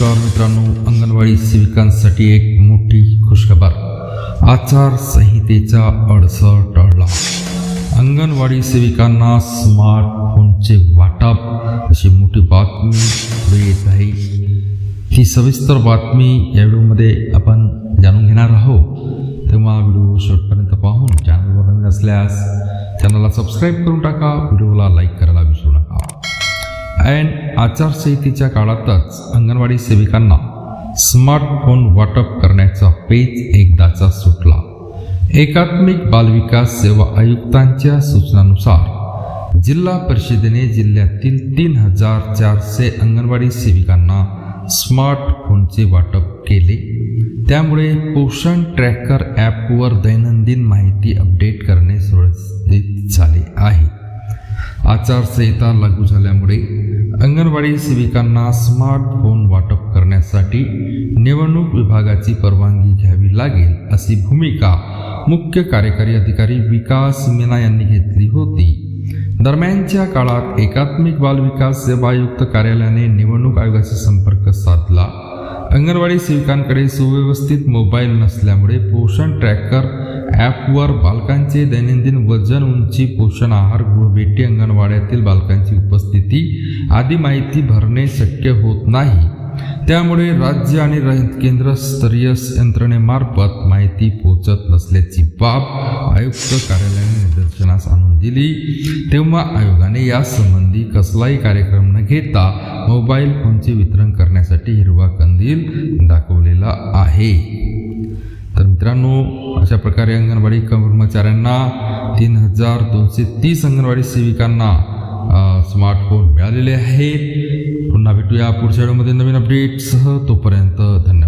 अंगणवाडी सेविकांसाठी एक मोठी खुशखबर. आचारसंहितेचा अडसर टळला. अंगणवाडी सेविकांना स्मार्टफोनचे वाटप अशी मोठी बातमी पुढे येत आहे. ही सविस्तर बातमी या व्हिडिओमध्ये आपण जाणून घेणार आहोत. तेव्हा व्हिडिओ शेवटपर्यंत पाहून चॅनलवर नवीन असल्यास चॅनलला सबस्क्राईब करून टाका. व्हिडिओला लाईक करायला विसरू नका. अँड आचारसंहितेच्या काळातच अंगणवाडी सेविकांना स्मार्टफोन वाटप करण्याचा पेच एकदाचा सुटला. एकात्मिक बालविकास सेवा आयुक्तांच्या सूचनानुसार जिल्हा परिषदेने जिल्ह्यातील तीन हजार चारशे अंगणवाडी सेविकांना स्मार्टफोनचे वाटप केले. त्यामुळे पोषण ट्रॅकर ॲपवर दैनंदिन माहिती अपडेट करणे सुरक्षित झाले आहे. आचारसंहिता लागू झाल्यामुळे अंगणवाडी सेविकांना स्मार्टफोन वाटप करण्यासाठी निवडणूक विभागाची परवानगी घ्यावी लागेल अशी भूमिका मुख्य कार्यकारी अधिकारी विकास मीना यांनी घेतली होती. दरम्यानच्या काळात एकात्मिक बाल विकास सेवा आयुक्त कार्यालयाने निवडणूक आयोगाशी संपर्क साधला. अंगणवाडी सेविकांकडे सुव्यवस्थित मोबाईल नसल्यामुळे पोषण ट्रॅकर ॲपवर बालकांचे दैनंदिन वजन उंची पोषण आहार गृहभेटी अंगणवाड्यातील बालकांची उपस्थिती आदी माहिती भरणे शक्य होत नाही. त्यामुळे राज्य आणि रा- केंद्रस्तरीय यंत्रणेमार्फत माहिती पोचत नसल्याची बाब आयुक्त कार्यालयाने निदर्शनास आणून दिली. तेव्हा आयोगाने यासंबंधी कसलाही कार्यक्रम न घेता मोबाईल फोनचे वितरण करण्यासाठी हिरवा कंदील दाखवलेला आहे. तर मित्रांनो अशा प्रकारे अंगणवाडी कर्मचाऱ्यांना तीन हजार दोनशे तीस अंगणवाडी सेविकांना स्मार्टफोन मिळालेले आहेत. पुन्हा भेटूया पुढच्या व्हिडिओमध्ये नवीन अपडेटसह तोपर्यंत धन्यवाद.